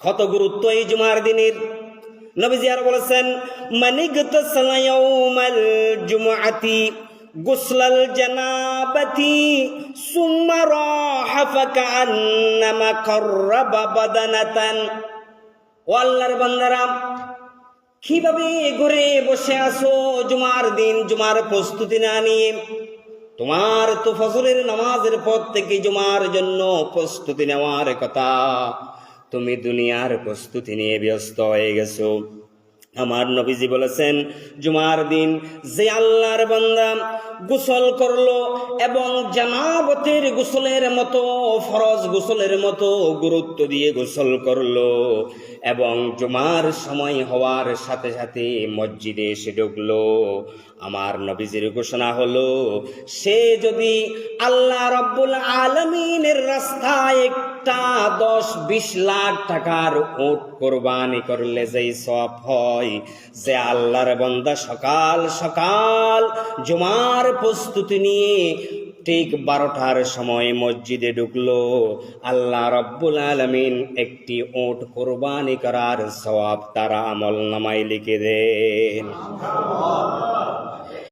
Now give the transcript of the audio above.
কত গুরুত্ব এই জুমার দিনের। নবীজি আর বলেছেন, মানিগত সালায়াউমাল জুমআতি গুসলাল জানাবাতি সুম্মা রাহা ফাকান্নামা কাররাবা বাদানাতান। ও আল্লাহর বান্দারা, কীভাবে ঘরে বসে আসো জুমার দিন জুমার প্রস্তুতি না নিয়ে? তোমার তো ফজরের নামাজের পর থেকে জুমার জন্য প্রস্তুতি নেওয়ার কথা। তুমি দুনিয়ার প্রস্তুতি নিয়ে ব্যস্ত হয়ে গেছো। আমার নবীজি বলেছেন, জুমার দিন যে আল্লাহর বান্দা গোসল করল এবং জানাবতের গোসলের মতো, ফরজ গোসলের মতো গুরুত্ব দিয়ে গোসল করল এবং জুমার সময় হওয়ার সাথে সাথে মসজিদে এসে ঢুকলো। আমার নবীজির ঘোষণা হলো, সে যদি আল্লাহ রব্বুল আলমিনের রাস্তায় একটা দশ বিশ লাখ টাকার ওট কোরবানি করলে যেই সব হয় যে আল্লাহর বন্দা সকাল সকাল জুমার প্রস্তুতি নিয়ে ঠিক বারোটার সময় মসজিদে ঢুকলো। আল্লাহ রব্বুল আলমিন একটি ওট কোরবানি করার সবাব তারা আমল নামাই লিখে দেন।